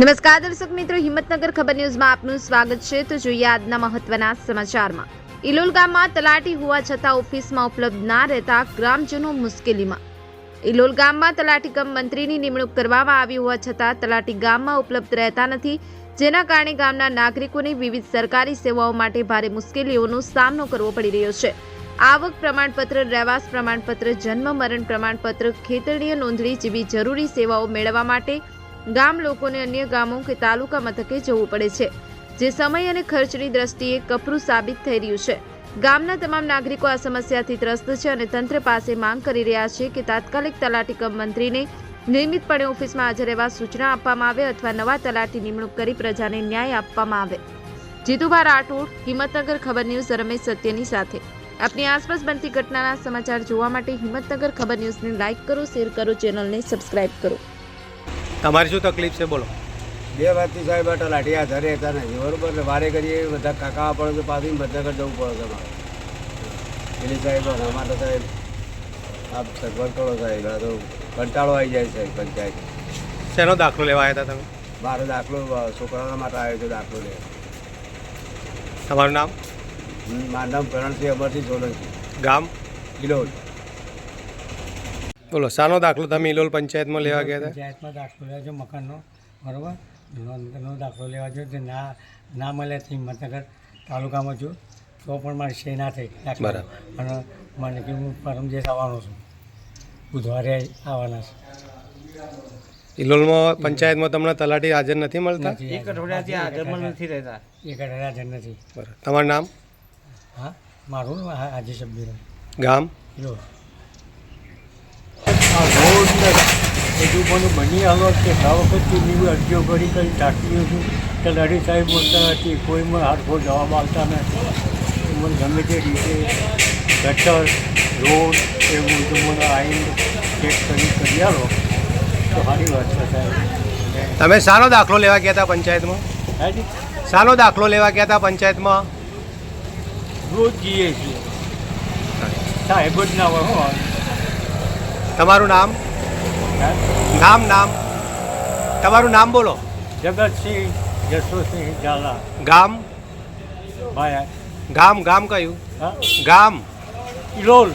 નમસ્કાર દર્શક મિત્રો, હિંમતનગર ખબર ન્યૂઝમાં આપનું સ્વાગત છે. તો જોઈએ આજના મહત્વના સમાચારમાં. ઇલોલ ગામમાં તલાટી હોવા છતાં ઓફિસમાં ઉપલબ્ધ ના રહેતા ગ્રામજનો મુશ્કેલીમાં. ઇલોલ ગામમાં તલાટી કમ મંત્રીની નિમણૂક કરવામાં આવી હોવા છતાં તલાટી ગામમાં ઉપલબ્ધ રહેતા નથી. જેના કારણે ગામના નાગરિકોને વિવિધ સરકારી સેવાઓ માટે ભારે મુશ્કેલીઓનો સામનો કરવો પડી રહ્યો છે. આવક પ્રમાણપત્ર, રહેવાસ પ્રમાણપત્ર, જન્મ મરણ પ્રમાણપત્ર ખેતરણીય નોંધણી જેવી જરૂરી સેવાઓ મેળવવા માટે ગામ લોકોને અન્ય ગામો કે તાલુકા મથકે જવું પડે છે. જે સમય અને ખર્ચની દ્રષ્ટિએ કપરું સાબિત થઈ રહ્યું છે. ગામના તમામ નાગરિકો આ સમસ્યાથી ત્રસ્ત છે અને તંત્ર પાસે માંગ કરી રહ્યા છે કે તાત્કાલિક તલાટી કમ મંત્રીને નિયમિતપણે ઓફિસમાં હાજર રહેવા સૂચના આપવામાં આવે અથવા નવા તલાટી નિમણૂક કરી પ્રજાને ન્યાય આપવામાં આવે. જીતુભા રાઠોડ, હિંમતનગર ખબર ન્યૂઝ, રમેશ સત્યની સાથે. આપની આસપાસ બનતી ઘટનાના સમાચાર જોવા માટે હિંમતનગર ખબર ન્યૂઝને લાઇક કરો, શેર કરો, ચેનલને સબસ્ક્રાઇબ કરો. તમારી શું તકલીફ છે? બોલો. બે વાતથી સાહેબ આ લાઠિયા ધરે હતા નહીં બરોબર ને? વારે કરીએ બધા કાકા પડે તો પાછી મધનગર જવું પડે છે અમારે. એટલે સાહેબ અમારે તો સાહેબ આપ સગવડ કરો સાહેબ. આ તો કંટાળો આવી જાય સાહેબ પંચાયત. શેનો દાખલો લેવા આવ્યા હતા તમે? મારો દાખલો છોકરાઓના માટે આવ્યો છે દાખલો લે તમારું નામ? મારું નામ કરણસિંહ અમરસિંહ સોલંકી. ગામ? ગિલોલ બોલો શાનો દાખલો તમે ઇલોલ પંચાયતમાં લેવા ગયા હતા? પંચાયતમાં દાખલો લેવા જો મકાનનો બરાબર? નો દાખલો લેવા જો તે ના ના મળે તો હિંમતનગર તાલુકામાં જો તો પણ મારી સહી ના થઈ. બરાબર. અને મને કે હું પરમ આવવાનો છું. બુધવારે આવવાના છે. ઇલોલમાં પંચાયતમાં તમને તલાટી હાજર નથી મળતા? એક અઠવાડિયાથી હાજર નથી રહેતા. એક અઠવાડિયા હાજર નથી. બરાબર. તમારું નામ? હા મારું હા આજે શબ્દ ગામ? લો આ હજુ મને બની આવ્યો કે આ વખતથી મેં અરજીઓ કરી કરી ટાંકીઓ છું કે લડી સાહેબ બોલતા નથી કોઈમાં હાથો જવાબ આવતા નથી. મને ગમે તે રીતે ગટર રોડ એ બધું મને આવીને ચેક કરી કરી આવો તો સારી વાત છે સાહેબ. તમે સારો દાખલો લેવા ગયા હતા પંચાયતમાં? હાજી શાનો દાખલો લેવા ગયા હતા પંચાયતમાં? રોજ જઈએ છીએ. સાહેબ જ ના હોય હો. તમારું નામ? હા? નામ નામ. તમારું નામ બોલો. જગતસિંહ જશોસિંહ ઝાલા. ગામ? ગામ ગામ કયું? ગામ. ઇલોલ